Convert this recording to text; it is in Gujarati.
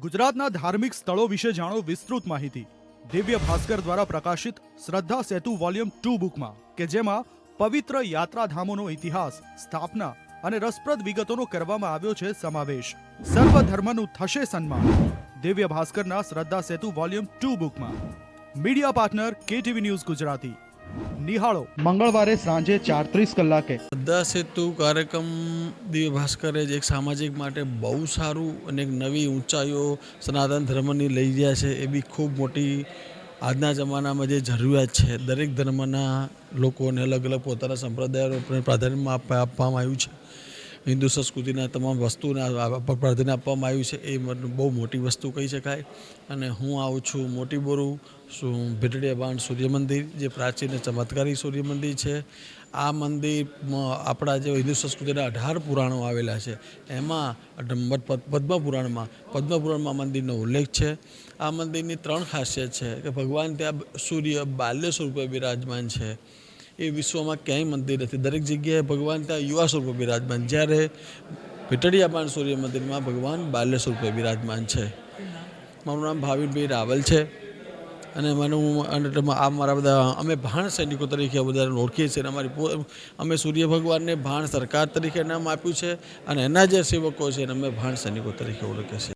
ગુજરાતના ધાર્મિક સ્થળો વિશે જાણો વિસ્તૃત માહિતી. દિવ્ય ભાસ્કર દ્વારા પ્રકાશિત શ્રદ્ધા સેતુ વોલ્યુમ ટુ બુકમાં, કે જેમાં પવિત્ર યાત્રાધામોનો ઇતિહાસ, સ્થાપના અને રસપ્રદ વિગતોનો કરવામાં આવ્યો છે સમાવેશ. સર્વ ધર્મનું થશે સન્માન. દિવ્ય ભાસ્કરના શ્રદ્ધા સેતુ વોલ્યુમ ટુ બુકમાં. Media partner KTV news Gujarati. નિહાળો. મંગળવારે સાંજે ચાર ત્રીસ કલાકે. શ્રદ્ધા સેતુ કાર્યક્રમ દિવ્ય ભાસ્કરે જ એક સામાજિક માટે બહુ સારું અને એક નવી ઊંચાઈઓ સનાતન ધર્મની લઈ ગયા છે એ બી ખૂબ મોટી આજના જમાનામાં જે જરૂરિયાત છે દરેક ધર્મના લોકોને અલગ અલગ પોતાના સંપ્રદાયો પ્રાધાન્ય આપવા- આપવામાં આવ્યું છે. હિન્દુ સંસ્કૃતિના તમામ વસ્તુને પ્રાધાન્ય આપવામાં આવ્યું છે. એ બહુ મોટી વસ્તુ કહી શકાય. અને હું આવું છું મોટી બોરું ભીટડીયા બાંધ સૂર્ય મંદિર જે પ્રાચીન ચમત્કારી સૂર્ય મંદિર છે. આ મંદિરમાં આપણા જે હિન્દુ સંસ્કૃતિના અઢાર પુરાણો આવેલા છે. એમાં પદ્મપુરાણમાં પદ- પદ્મ પુરાણમાં પદ્મ પુરાણમાં આ મંદિરનો ઉલ્લેખ છે. આ મંદિરની ત્રણ ખાસિયત છે કે ભગવાન ત્યાં સૂર્ય બાલ્ય સ્વરૂપે બિરાજમાન છે. એ વિશ્વમાં ક્યાંય મંદિર નથી. દરેક જગ્યાએ ભગવાન ત્યાં યુવા સ્વરૂપે બિરાજમાન. જ્યારે ભીટડિયાબાણ સૂર્ય મંદિરમાં ભગવાન બાલ્ય સ્વરૂપે બિરાજમાન છે. મારું નામ ભાવિનભાઈ રાવલ છે. અને મને હું આ મારા બધા, અમે ભાણ સૈનિકો તરીકે બધાને ઓળખીએ છીએ અમારી અમે સૂર્ય ભગવાનને ભાણ સરકાર તરીકે નામ આપ્યું છે અને એના જે સેવકો છે એને અમે ભાણ સૈનિકો તરીકે ઓળખીએ છીએ.